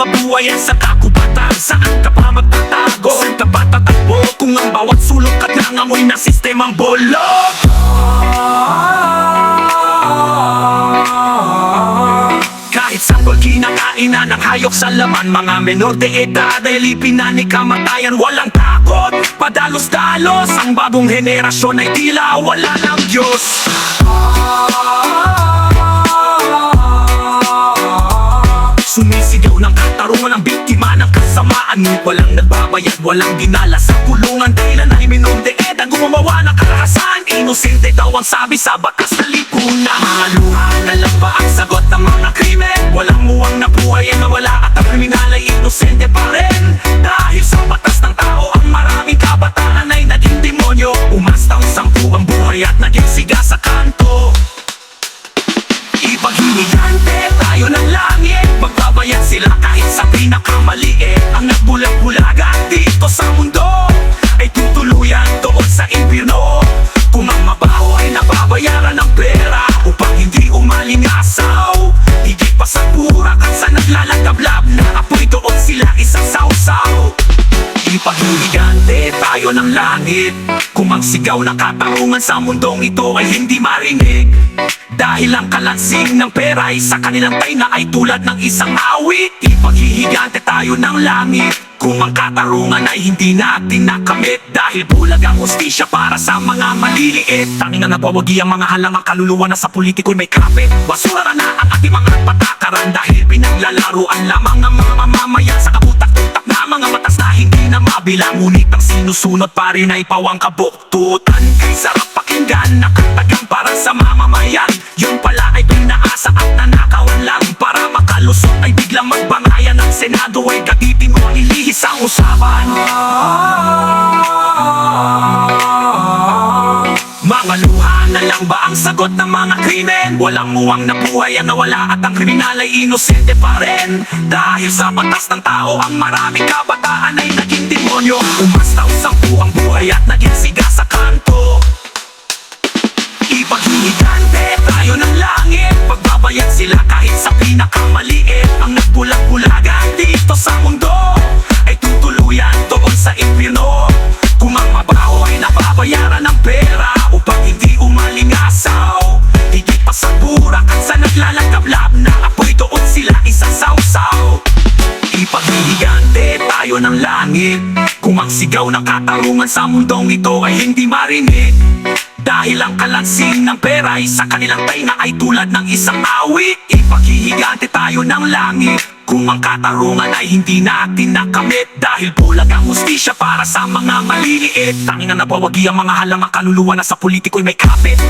mga buhay sa kakubatan Saan ka pa magtatago? Saan ka pa tatakbo? Kung ang bawat sulok at nangamoy na sistemang bolog Kahit sanggol kinakain na ng hayop sa laman Mga menor de edad ay lipin na ni kamatayan Walang takot, padalos-dalos Ang bagong henerasyon ay tila wala ng Diyos Sumisigaw ng katarungan ang biktima ng kasamaan walang nagbabayad, walang dinala sa kulungan. Dahilan ay minom de edad, gumawa ng karahasan. Inosente daw ang sabi sa batas na lipunan. Mga luha na lang ba ang sagot sila kahit sa pinakamaliit. Ang nagbulag-bulagan dito sa mundo Ay tutuluyan doon sa impyerno. Kung ang mabaho ay nababayaran ng pera Upang hindi umalingasaw Higit pa sa burak at sa naglalagablab Na apoy doon sila isasawsaw. Ipaghihigante tayo ng langit. Kung ang ng katarungan sa mundong ito ay hindi marinig. Dahil ang kalansing ng pera ay sa kanilang taina ay tulad ng isang awit. Ipaghihigante tayo ng langit. Kung ang katarungan ay hindi natin nakamit. Dahil bulag ang hustisya para sa mga maliliit. Tanging na napawagi ang mga halangang kaluluwa na sa politiko'y may kapit. Basura na ang ating mga patakaran Dahil pinaglalaruan lamang ng mga mamamayan sa kabutak-tutak mabilang Ngunit ang sinusunod pa rin ay pawang kabuktutan. Kay sarap pakinggan nakatagang para sa mamamayan. Yung pala ay pinaasa at nanakawan lang. Para makalusot ay biglang magbangayan Ang Senado ay gagipin mo ilihis ang usapan. Mga luha na lang ba ang sagot ng mga krimen? Walang muwang na buhay ang nawala at ang kriminal ay inosente pa rin. Dahil sa batas ng tao ang maraming kabataan ay naging demonyo. Umastaw sampu ang buhay at naging siga sa kanto. Ipaghihigante tayo ng langit. Pagbabayad sila kahit sa pinakamaliit. Ang ng langit. Kung ang sigaw ng katarungan sa mundong ito ay hindi marinig Dahil ang kalansing ng pera ay sa kanilang taina ay tulad ng isang awit Ipaghihigante tayo ng langit. Kung ang katarungan ay hindi natin nakamit Dahil bulag ang hustisya para sa mga maliliit. Tanging na napawagi ang mga halang kaluluwa na sa politiko'y may kapit